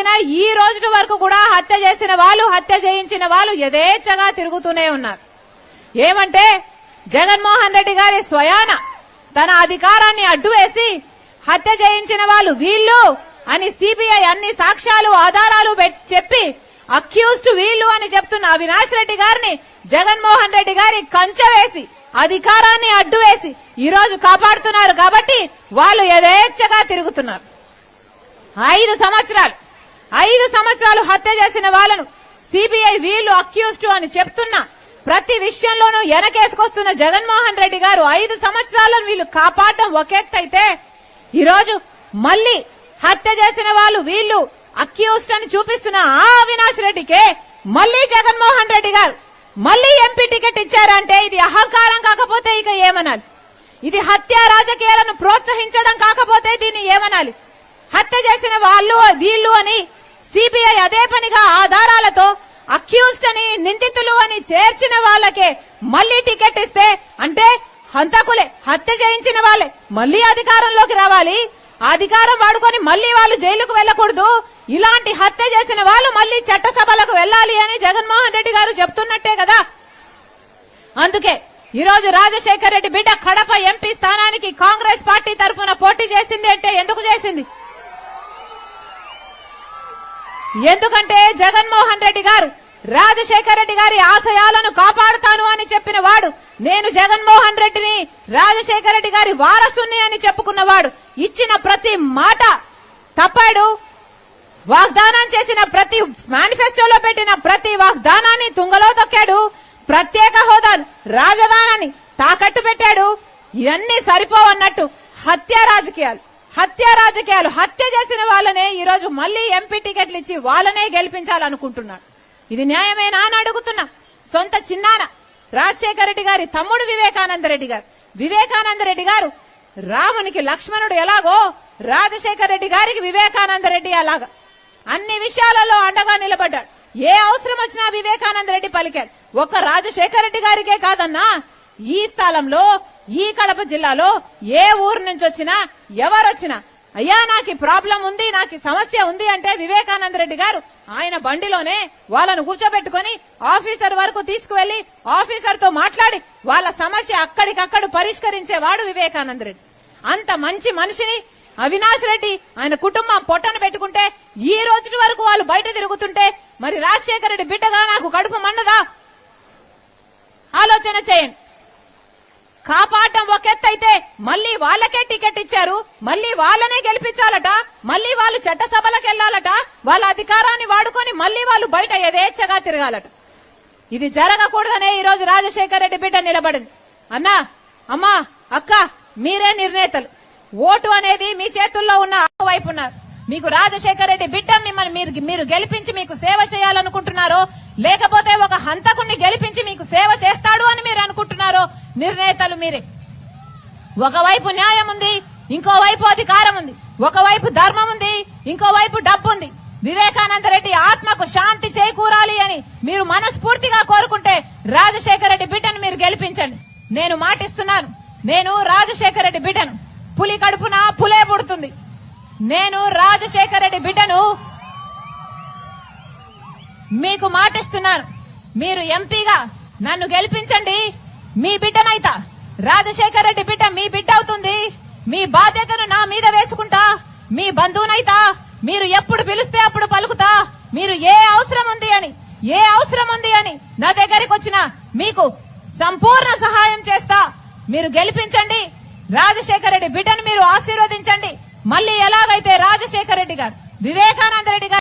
అయినా ఈ రోజు వరకు కూడా హత్య చేసిన వాళ్ళు హత్య చేయించిన వాళ్ళు యథేచ్ఛగా తిరుగుతూనే ఉన్నారు. ఏమంటే జగన్మోహన్ రెడ్డి గారి స్వయాన తన అధికారాన్ని అడ్డు వేసి హత్య చేయించిన వాళ్ళు వీళ్ళు అని సిబిఐ అన్ని సాక్ష్యాలు ఆధారాలు చెప్పి అక్యూజ్డ్ వీళ్ళు అని చెప్తున్న అవినాష్ రెడ్డి గారిని జగన్మోహన్ రెడ్డి గారి కంచె వేసి అధికారాన్ని అడ్డు వేసి ఈ రోజు కాపాడుతున్నారు కాబట్టి వాళ్ళు యథేచ్ఛగా తిరుగుతున్నారు. ఐదు సంవత్సరాలు ఐదు సంవత్సరాలు హత్య చేసిన వాళ్ళను సిబిఐ వీళ్ళు అక్యూజ్డ్ అని చెప్తున్నా. ప్రతి విషయంలోనూ వెనకేసుకొస్తున్న జగన్మోహన్ రెడ్డి గారు ఐదు సంవత్సరాలను వీళ్ళు కాపాడడం ఒకెత్తైతే ఈరోజు మళ్ళీ హత్య చేసిన వాళ్ళు వీళ్ళు అక్యూజ్డ్ అని చూపిస్తున్న ఆ అవినాష్ రెడ్డికే మళ్ళీ జగన్మోహన్ రెడ్డి గారు మళ్ళీ ఎంపీ టికెట్ ఇచ్చారంటే ఇది అహంకారం కాకపోతే ఇక ఏమనాలి? ఇది హత్య రాజకీయాలను ప్రోత్సహించడం కాకపోతే దీన్ని ఏమనాలి? హత్య చేసిన వాళ్ళు వీళ్ళు అని సిబిఐ అదే పనిగా ఆధారాలతో అక్యూజ్డ్ అని నిందితులు అని చేర్చిన వాళ్ళకే మళ్ళీ టికెట్ ఇస్తే అంటే హంతకులే హత్య చేయించిన వాళ్ళే మళ్ళీ అధికారంలోకి రావాలి. అధికారం వాడుకొని మళ్ళీ వాళ్ళు జైలుకు వెళ్ళకూడదు. ఇలాంటి హత్య చేసిన వాళ్ళు మళ్ళీ చట్టసభలకు వెళ్ళాలి అని జగన్మోహన్ రెడ్డి గారు చెప్తున్నట్టే కదా. అందుకే ఈ రోజు రాజశేఖర్ రెడ్డి బిడ్డ కడప ఎంపీ స్థానానికి కాంగ్రెస్ పార్టీ తరఫున పోటీ చేసింది అంటే ఎందుకు చేసింది? ఎందుకంటే జగన్మోహన్ రెడ్డి గారు రాజశేఖర రెడ్డి గారి ఆశయాలను కాపాడుతాను అని చెప్పిన వాడు నేను జగన్మోహన్ రెడ్డిని రాజశేఖర రెడ్డి గారి వారసుని అని చెప్పుకున్నవాడు ఇచ్చిన ప్రతి మాట తప్పాడు. వాగ్దానం చేసిన ప్రతి మేనిఫెస్టోలో పెట్టిన ప్రతి వాగ్దానాన్ని తుంగలో తొక్కాడు. ప్రత్యేక హోదాను రాజధానాన్ని తాకట్టు పెట్టాడు. ఇవన్నీ సరిపోవన్నట్టు హత్య రాజకీయాలు. హత్య రాజకీయాలు హత్య చేసిన వాళ్ళనే ఈరోజు మళ్ళీ ఎంపీ టికెట్లు ఇచ్చి వాళ్ళనే గెలిపించాలనుకుంటున్నాడు. ఇది న్యాయమేనా అని అడుగుతున్నా. సొంత చిన్నాన రాజశేఖర రెడ్డి గారి తమ్ముడు వివేకానంద రెడ్డి గారు. వివేకానంద రెడ్డి గారు రామునికి లక్ష్మణుడు ఎలాగో రాజశేఖర రెడ్డి గారికి వివేకానంద రెడ్డి అలాగా. అన్ని విషయాలలో అండగా నిలబడ్డాడు. ఏ అవసరం వచ్చినా వివేకానంద రెడ్డి పలికాడు. ఒక్క రాజశేఖర రెడ్డి గారికే కాదన్నా ఈ స్థలంలో ఈ కడప జిల్లాలో ఏ ఊరు నుంచి వచ్చినా ఎవరొచ్చినా అయ్యా నాకు ప్రాబ్లం ఉంది నాకు సమస్య ఉంది అంటే వివేకానంద రెడ్డి గారు ఆయన బండిలోనే వాళ్ళను కూర్చోబెట్టుకుని ఆఫీసర్ వరకు తీసుకువెళ్ళి ఆఫీసర్తో మాట్లాడి వాళ్ళ సమస్య అక్కడికక్కడ పరిష్కరించేవాడు వివేకానంద రెడ్డి. అంత మంచి మనిషిని అవినాష్ రెడ్డి ఆయన కుటుంబం పొట్టను పెట్టుకుంటే ఈ రోజు వరకు వాళ్ళు బయట తిరుగుతుంటే మరి రాజశేఖర రెడ్డి బిడ్డగా నాకు కడుపు మన్నదా ఆలోచన చేయండి. కాపాడడం ఒక ఎత్తు అయితే మళ్ళీ వాళ్ళకే టికెట్ ఇచ్చారు. మళ్ళీ వాళ్ళనే గెలిపించాలట. మళ్ళీ వాళ్ళు చట్టసభలకు వెళ్ళాలట వాళ్ళ అధికారాన్ని వాడుకొని మళ్ళీ వాళ్ళు బయట యథేచ్ఛగా తిరగాలట. ఇది జరగకూడదనే ఈ రోజు రాజశేఖర రెడ్డి బిడ్డ నిలబడింది. అన్నా అమ్మా అక్క మీరే నిర్ణేతలు. ఓటు అనేది మీ చేతుల్లో ఉన్న వైపు ఉన్నారు. మీకు రాజశేఖర రెడ్డి బిడ్డ మిమ్మల్ని మీరు మీరు గెలిపించి మీకు సేవ చేయాలనుకుంటున్నారో లేకపోతే ఒక హంతకుణ్ణి గెలిపించి మీకు సేవ చేస్తారు నిర్ణేతలు మీరే. ఒకవైపు న్యాయం ఉంది ఇంకోవైపు అధికారం ఉంది. ఒకవైపు ధర్మం ఉంది ఇంకోవైపు డబ్బు ఉంది వివేకానంద రెడ్డి ఆత్మకు శాంతి చేకూరాలి అని మీరు మనస్ఫూర్తిగా కోరుకుంటే రాజశేఖర రెడ్డి బిడ్డను మీరు గెలిపించండి. నేను మాటిస్తున్నాను. నేను రాజశేఖర రెడ్డి బిడ్డను. పులి కడుపున పులే పుడుతుంది. నేను రాజశేఖర రెడ్డి బిడ్డను మీకు మాటిస్తున్నాను. మీరు ఎంపీగా నన్ను గెలిపించండి. మీ బిడ్డనైతా. రాజశేఖర రెడ్డి బిడ్డ మీ బిడ్డ అవుతుంది. మీ బాధ్యతను నా మీద వేసుకుంటా. మీ బంధువునైతా. మీరు ఎప్పుడు పిలిస్తే అప్పుడు పలుకుతా. మీరు ఏ అవసరం ఉంది అని ఏ అవసరం ఉంది అని నా దగ్గరికి వచ్చిన మీకు సంపూర్ణ సహాయం చేస్తా. మీరు గెలిపించండి. రాజశేఖర రెడ్డి బిడ్డను మీరు ఆశీర్వదించండి. మళ్ళీ ఎలాగైతే రాజశేఖర రెడ్డి గారు వివేకానంద రెడ్డి గారు